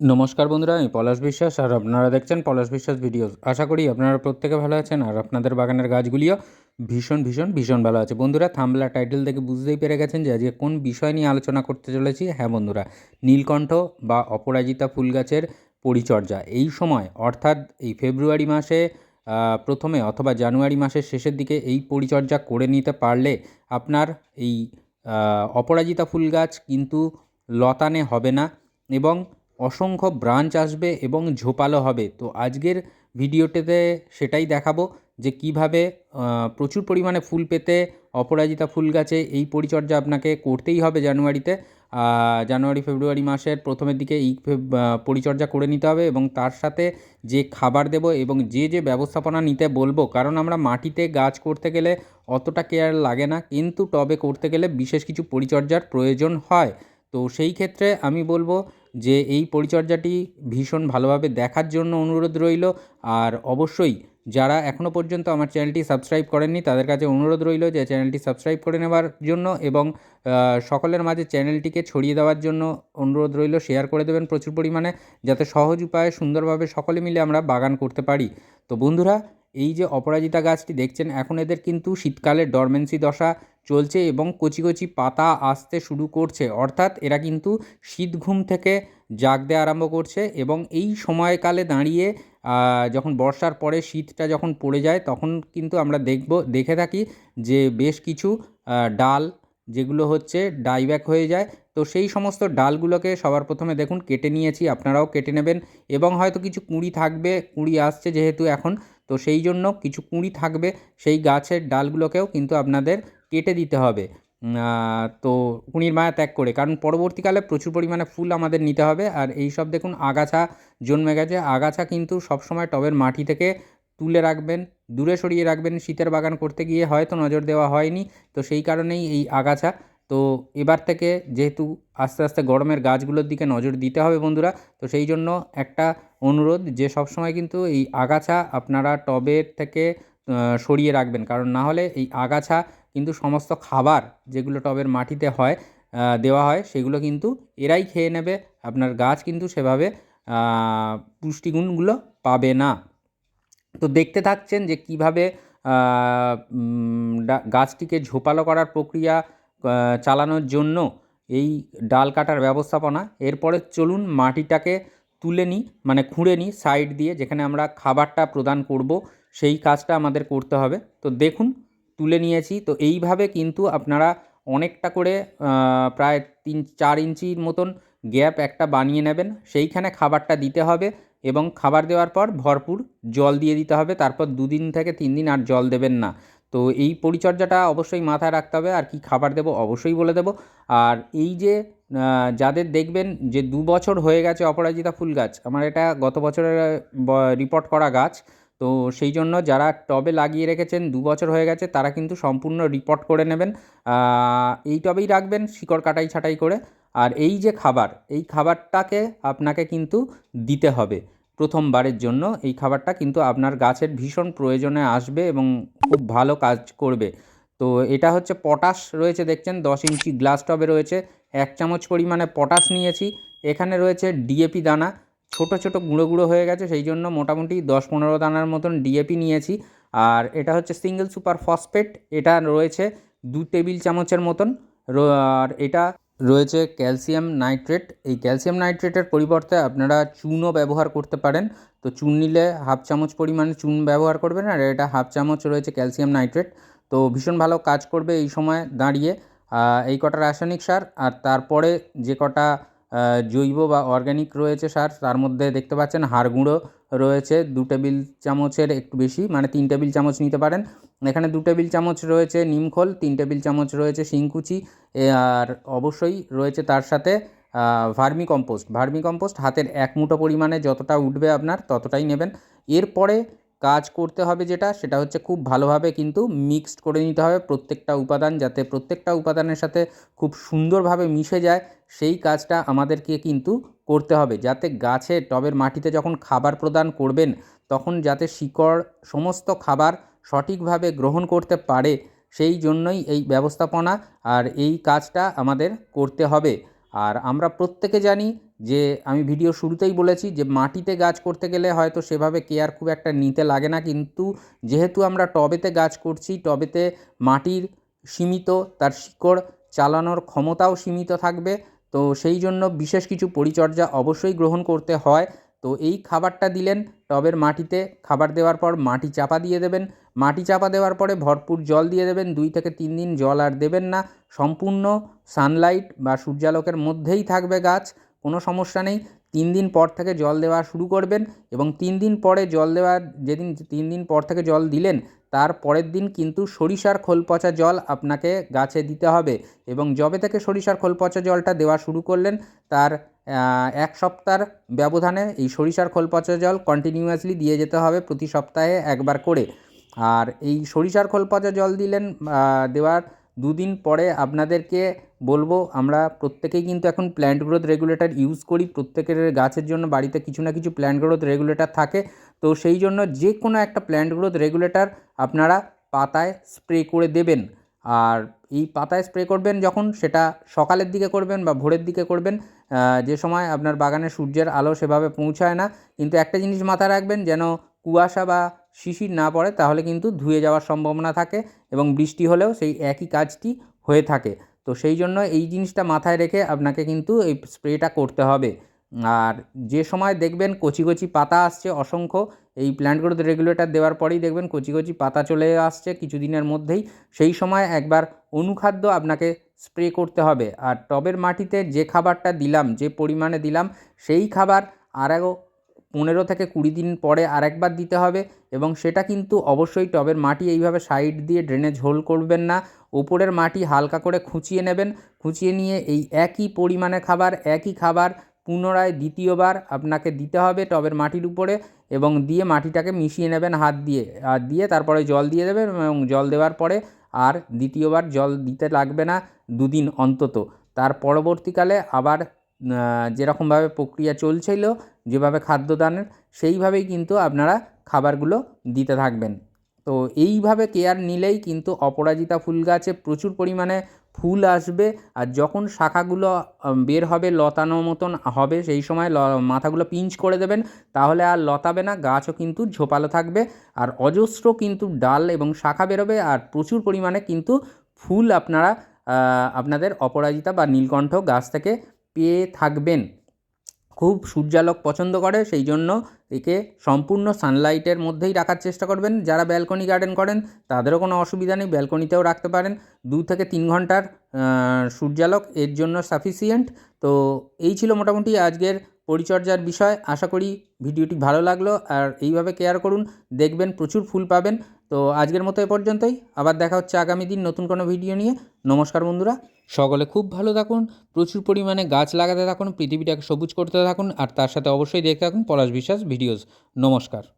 নমস্কার বন্ধুরা, আমি পলাশ বিশ্বাস, আর আপনারা দেখছেন পলাশ বিশ্বাস ভিডিওস। আশা করি আপনারা প্রত্যেকে ভালো আছেন, আর আপনাদের বাগানের গাছগুলিও ভীষণ ভীষণ ভীষণ ভালো আছে। বন্ধুরা থামলা টাইটেল থেকে বুঝতেই পেরে গেছেন যে আজকে কোন বিষয় নিয়ে আলোচনা করতে চলেছি। হ্যাঁ বন্ধুরা, নীলকণ্ঠ বা অপরাজিতা ফুল গাছের পরিচর্যা। এই সময়, অর্থাৎ এই ফেব্রুয়ারি মাসে প্রথমে অথবা জানুয়ারি মাসের শেষের দিকে এই পরিচর্যা করে নিতে পারলে আপনার এই অপরাজিতা ফুল গাছ কিন্তু লতানে হবে না এবং অসংখ্য ব্রাঞ্চ আসবে এবং ঝোপালো হবে। তো আজকের ভিডিওটিতে সেটাই দেখাবো যে কীভাবে প্রচুর পরিমাণে ফুল পেতে অপরাজিতা ফুল গাছে এই পরিচর্যা আপনাকে করতেই হবে জানুয়ারিতে। জানুয়ারি, ফেব্রুয়ারি মাসের প্রথমের দিকে এই পরিচর্যা করে নিতে হবে এবং তার সাথে যে খাবার দেব এবং যে যে ব্যবস্থাপনা নিতে বলব, কারণ আমরা মাটিতে গাছ করতে গেলে অতটা কেয়ার লাগে না, কিন্তু টবে করতে গেলে বিশেষ কিছু পরিচর্যার প্রয়োজন হয়। তো সেই ক্ষেত্রে আমি বলব যে এই পরিচর্যাটি ভীষণ ভালোভাবে দেখার জন্য অনুরোধ রইল। আর অবশ্যই যারা এখনও পর্যন্ত আমার চ্যানেলটি সাবস্ক্রাইব করেননি, তাদের কাছে অনুরোধ রইল যে চ্যানেলটি সাবস্ক্রাইব করে নেওয়ার জন্য এবং সকলের মাঝে চ্যানেলটিকে ছড়িয়ে দেওয়ার জন্য অনুরোধ রইল। শেয়ার করে দেবেন প্রচুর পরিমাণে, যাতে সহজ উপায়ে সুন্দরভাবে সকলে মিলে আমরা বাগান করতে পারি। তো বন্ধুরা এই যে অপরাজিতা গাছটি দেখছেন, এখন এদের কিন্তু শীতকালে ডরমেন্সি দশা চলছে এবং কচি কচি পাতা আসতে শুরু করছে। অর্থাৎ এরা কিন্তু শীত ঘুম থেকে জাগতে আরম্ভ করছে এবং এই সময়কালে দাঁড়িয়ে যখন বর্ষার পরে শীতটা যখন পড়ে যায়, তখন কিন্তু আমরা দেখব, দেখে থাকি যে বেশ কিছু ডাল যেগুলো হচ্ছে ডাইব্যাক হয়ে যায়। তো সেই সমস্ত ডালগুলোকে সবার প্রথমে দেখুন, কেটে নিয়েছি, আপনারাও কেটে নেবেন এবং হয়তো কিছু কুঁড়ি থাকবে, কুঁড়ি আসছে যেহেতু এখন। তো সেই জন্য কিছু কুঁড়ি থাকবে, সেই গাছের ডালগুলোকেও কিন্তু আপনাদের কেটে দিতে হবে। তো কুঁড়ির মায়া ত্যাগ করে, কারণ পরবর্তীকালে প্রচুর পরিমাণে ফুল আমাদের নিতে হবে। আর এই সব দেখুন, আগাছা জন্মে গেছে। আগাছা কিন্তু সবসময় টবের মাটি থেকে তুলে রাখবেন, দূরে সরিয়ে রাখবেন। শীতের বাগান করতে গিয়ে হয়তো নজর দেওয়া হয়নি। তো সেই কারণেই এই আগাছা তো এবার থেকে যেহেতু আস্তে আস্তে গরমের গাছগুলোর দিকে নজর দিতে হবে বন্ধুরা, তো সেই জন্য একটা অনুরোধ যে সবসময় কিন্তু এই আগাছা আপনারা টবের থেকে সরিয়ে রাখবেন। কারণ না হলে এই আগাছা কিন্তু সমস্ত খাবার যেগুলো টবের মাটিতে হয় দেওয়া হয়, সেগুলো কিন্তু এরাই খেয়ে নেবে। আপনার গাছ কিন্তু সেভাবে পুষ্টিগুণগুলো পাবে না। তো দেখতে থাকছেন যে কীভাবে গাছটিকে ঝোপালো করার প্রক্রিয়া চালানোর জন্য এই ডাল কাটার ব্যবস্থাপনা। এরপরে চলুন মাটিটাকে তুলে নিই মানে খুঁড়ে নিই সাইড দিয়ে, যেখানে আমরা খাবারটা প্রদান করব, সেই কাজটা আমাদের করতে হবে। তো দেখুন, তুলে নিয়েছি। তো এইভাবে কিন্তু আপনারা অনেকটা করে প্রায় তিন, চার ইঞ্চির মতন গ্যাপ একটা বানিয়ে নেবেন। সেইখানে খাবারটা দিতে হবে এবং খাবার দেওয়ার পর ভরপুর জল দিয়ে দিতে হবে। তারপর দুদিন থেকে তিন দিন আর জল দেবেন না। তো এই পরিচর্যাটা অবশ্যই মাথায় রাখতে হবে। আর কি খাবার দেবো অবশ্যই বলে দেবো। আর এই যে যাদের দেখবেন যে দু বছর হয়ে গেছে অপরাজিতা ফুল গাছ, আমার এটা গত বছরের রিপোর্ট করা গাছ। তো সেই জন্য যারা টবে লাগিয়ে রেখেছেন, দু বছর হয়ে গেছে, তারা কিন্তু সম্পূর্ণ রিপোর্ট করে নেবেন। এই টবেই রাখবেন, শিকড় কাটাই ছাটাই করে। আর এই যে খাবার, এই খাবারটাকে আপনাকে কিন্তু দিতে হবে। প্রথমবারের জন্য এই খাবারটা কিন্তু আপনার গাছের ভীষণ প্রয়োজনে আসবে এবং খুব ভালো কাজ করবে। তো এটা হচ্ছে পটাশ রয়েছে, দেখছেন? দশ ইঞ্চি গ্লাস টবে রয়েছে। এক চামচ পরিমাণে পটাশ নিয়েছি। এখানে রয়েছে ডিএপি দানা। ছোট ছোট গুঁড়ো গুঁড়ো হয়ে গেছে, সেই জন্য মোটামুটি দশ পনেরো দানার মতন ডিএপি নিয়েছি। আর এটা হচ্ছে সিঙ্গেল সুপার ফসফেট। এটা রয়েছে দু টেবিল চামচের মতন। আর এটা রয়েছে ক্যালসিয়াম নাইট্রেট। এই ক্যালসিয়াম নাইট্রেটের পরিবর্তে আপনারা চুনও ব্যবহার করতে পারেন। তো চুন নিলে হাফ চামচ পরিমাণে চুন ব্যবহার করবেন আর এটা হাফ চামচ রয়েছে ক্যালসিয়াম নাইট্রেট। তো ভীষণ ভালো কাজ করবে এই সময় দাঁড়িয়ে। এই কটা রাসায়নিক সার আর তারপরে যে কটা জৈব বা অর্গ্যানিক রয়েছে সার, তার মধ্যে দেখতে পাচ্ছেন হাড় গুঁড়ো রয়েছে। দু টেবিল চামচের একটু বেশি মানে তিন টেবিল চামচ নিতে পারেন। এখানে দু টেবিল চামচ রয়েছে নিমখোল তিন টেবিল চামচ রয়েছে শিংকুচি আর অবশ্যই রয়েছে তার সাথে ভার্মি কম্পোস্ট। ভার্মি কম্পোস্ট হাতের এক মুঠো পরিমাণে যতটা উঠবে আপনার ততটাই নেবেন। এরপরে কাজ করতে হবে যেটা, সেটা হচ্ছে খুব ভালোভাবে কিন্তু মিক্সড করে নিতে হবে প্রত্যেকটা উপাদান যাতে প্রত্যেকটা উপাদানের সাথে খুব সুন্দরভাবে মিশে যায়, সেই কাজটা আমাদেরকে কিন্তু করতে হবে। যাতে গাছে, টবের মাটিতে যখন খাবার প্রদান করবেন, তখন যাতে শিকড়, সমস্ত খাবার সঠিকভাবে গ্রহণ করতে পারে, সেই জন্যই এই ব্যবস্থাপনা আর এই কাজটা আমাদের করতে হবে। আর আমরা প্রত্যেকে জানি যে, আমি ভিডিও শুরুতেই বলেছি যে, মাটিতে গাছ করতে গেলে হয়তো সেভাবে কেয়ার খুব একটা নিতে লাগে না, কিন্তু যেহেতু আমরা টবেতে গাছ করছি, টবেতে মাটির সীমিত, তার শিকড় চালানোর ক্ষমতাও সীমিত থাকবে, তো সেই জন্য বিশেষ কিছু পরিচর্যা অবশ্যই গ্রহণ করতে হয়। তো এই খাবারটা দিলেন, টবের মাটিতে খাবার দেওয়ার পর মাটি চাপা দিয়ে দেবেন। মাটি চাপা দেওয়ার পরে ভরপুর জল দিয়ে দেবেন, দুই থেকে তিন দিন জল আর দেবেন না। সম্পূর্ণ সানলাইট বা সূর্যালোকের মধ্যেই থাকবে গাছ, কোনো সমস্যা নেই। তিন দিন পর থেকে জল দেওয়া শুরু করবেন এবং তিন দিন পরে জল দেওয়ার যেদিন তিন দিন পর থেকে জল দিলেন, তার পরের দিন কিন্তু সরিষার খোল পচা জল আপনাকে গাছে দিতে হবে। এবং যবে থেকে সরিষার খোল পচা জলটা দেওয়া শুরু করলেন, তার এক সপ্তাহর ব্যবধানে এই সরিষার খোল পচা জল কন্টিনিউয়াসলি দিয়ে যেতে হবে প্রতি সপ্তাহে একবার করে। আর এই সরিষার খোল পচা জল দিলেন দেওয়ার দুদিন পরে আপনাদেরকে বলব, আমরা প্রত্যেকেই কিন্তু এখন প্ল্যান্ট গ্রোথ রেগুলেটর ইউজ করি। প্রত্যেকের গাছের জন্য বাড়িতে কিছু না কিছু প্ল্যান্ট গ্রোথ রেগুলেটর থাকে। তো সেই জন্য যে কোনো একটা প্ল্যান্ট গ্রোথ রেগুলেটর আপনারা পাতায় স্প্রে করে দেবেন। আর এই পাতায় স্প্রে করবেন যখন সেটা সকালের দিকে করবেন বা ভোরের দিকে করবেন যে সময় আপনার বাগানে সূর্যের আলো সেভাবে পৌঁছায় না, কিন্তু একটা জিনিস মাথায় রাখবেন, যেন কুয়াশা বা শিশির না পড়ে, তাহলে কিন্তু ধুয়ে যাওয়ার সম্ভাবনা থাকে এবং বৃষ্টি হলেও সেই একই কাজটি হয়ে থাকে। তো সেই জন্য এই জিনিসটা মাথায় রেখে আপনাকে কিন্তু এই স্প্রেটা করতে হবে। আর যে সময় দেখবেন কচি কচি পাতা আসছে, অসংখ্য, এই প্ল্যান্ট গ্রোথ রেগুলেটর দেওয়ার পরেই দেখবেন কচি কচি পাতা চলে আসছে কিছুদিনের মধ্যেই। সেই সময় একবার অনুখাদ্য আপনাকে স্প্রে করতে হবে। আর টবের মাটিতে যে খাবারটা দিলাম, যে পরিমাণে দিলাম, সেই খাবার আরও পনেরো থেকে কুড়ি দিন পরে আরেকবার দিতে হবে এবং সেটা কিন্তু অবশ্যই টবের মাটি এইভাবে সাইড দিয়ে ড্রেনেজ হোল করবেন না। ওপরের মাটি হালকা করে খুঁচিয়ে নেবেন। খুঁচিয়ে নিয়ে এই একই পরিমাণে খাবার, একই খাবার পুনরায় দ্বিতীয়বার আপনাকে দিতে হবে টবের মাটির উপরে এবং দিয়ে মাটিটাকে মিশিয়ে নেবেন হাত দিয়ে। আর দিয়ে তারপরে জল দিয়ে দেবেন এবং জল দেওয়ার পরে আর দ্বিতীয়বার জল দিতে লাগবে না দুদিন অন্তত। তার পরবর্তীকালে আবার যেরকমভাবে প্রক্রিয়া চলছিল, যেভাবে খাদ্যদানের, সেইভাবেই কিন্তু আপনারা খাবারগুলো দিতে থাকবেন। তো এইভাবে কেয়ার নিলেই কিন্তু অপরাজিতা ফুল গাছে প্রচুর পরিমাণে ফুল আসবে। আর যখন শাখাগুলো বের হবে লতানো মতন হবে, সেই সময় মাথাগুলো পিঞ্চ করে দেবেন, তাহলে আর লতাবে না, গাছও কিন্তু ঝোপালো থাকবে। আর অজস্র কিন্তু ডাল এবং শাখা বেরোবে, আর প্রচুর পরিমাণে কিন্তু ফুল আপনারা আপনাদের অপরাজিতা বা নীলকণ্ঠ গাছ থেকে পেয়ে থাকবেন। খুব সূর্যালোক পছন্দ করে, সেই জন্য একে সম্পূর্ণ সানলাইটের মধ্যেই রাখার চেষ্টা করবেন। যারা ব্যালকনি গার্ডেন করেন, তাদেরও কোনো অসুবিধা নেই ব্যালকনিতেও রাখতে পারেন। দু থেকে তিন ঘণ্টার সূর্যালোক, এর জন্য সাফিসিয়েন্ট তো এই ছিল মোটামুটি আজকের পরিচর্যার বিষয়। আশা করি ভিডিওটি ভালো লাগল। আর এইভাবে কেয়ার করুন। দেখবেন প্রচুর ফুল পাবেন। তো আজকের মতো এ পর্যন্তই। আবার দেখা হচ্ছে আগামী দিন নতুন কোনো ভিডিও নিয়ে। নমস্কার বন্ধুরা। সকলে খুব ভালো থাকুন, প্রচুর পরিমাণে গাছ লাগাতে থাকুন, পৃথিবীটাকে সবুজ করতে থাকুন, আর তার সাথে অবশ্যই দেখতে থাকুন পলাশ বিশ্বাস ভিডিওস। নমস্কার।